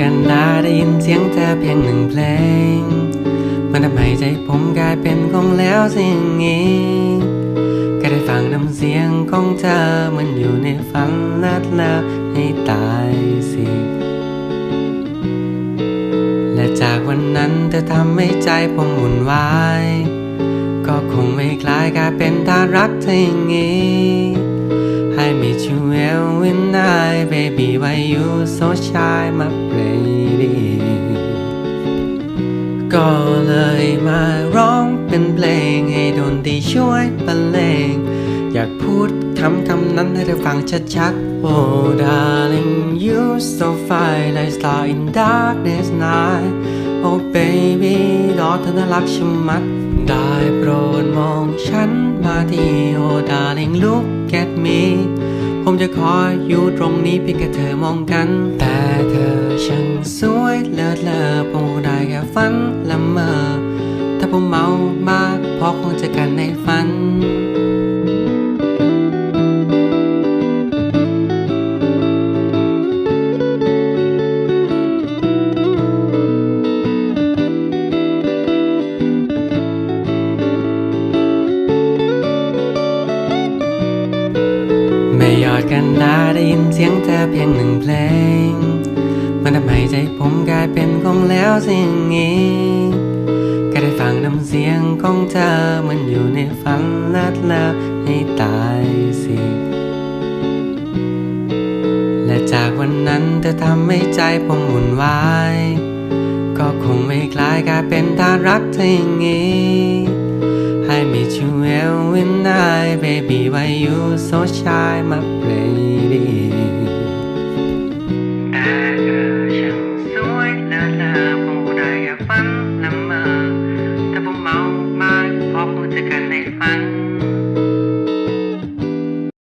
กันนะได้ยินเสียงเธอเพียงหนึ่งเพลง มันทำให้ใจผมกลายเป็นของแล้วสิ่งนี้แค่ได้ฟังน้ำเสียงของเธอมันอยู่ในฝันนัดแล้วให้ตายสิ และจากวันนั้นเธอทำให้ใจผมวุ่นวาย ก็คงไม่คล้ายกลายเป็นทารักเธออย่างนี้ I meet you every night baby why you so shy my baby ก็เลยมาร้องเป็นเพลงให้ดนตรีช่วยบรรเลง อยากพูดคำคำนั้นให้เธอฟังชัดๆ Oh darling you so fine like star in darkness night Oh baby รอเธอน่ารักชะมัดได้โปรด ผมจะขออยู่ตรงนี้เพียงแค่เธอมองกัน แต่เธอช่างสวยเลิศเลอผมคงได้แค่ฝันละเมอ ถ้าผมเมามากพอคงจะกันในฝัน กันนะได้ยินเสียงเธอเพียงหนึ่งเพลง มันทำให้ใจผมกลายเป็นของแล้วสิ่งนี้แค่ได้ฟังน้ำเสียงของเธอมันอยู่ในฝันนัดแล้วให้ตายสิและจากวันนั้นเธอทำให้ใจผมวุ่นวาย ก็คงไม่คล้ายกลายเป็นทารักเธออย่างนี้ I meet you every night Baby why you so shy my baby กัน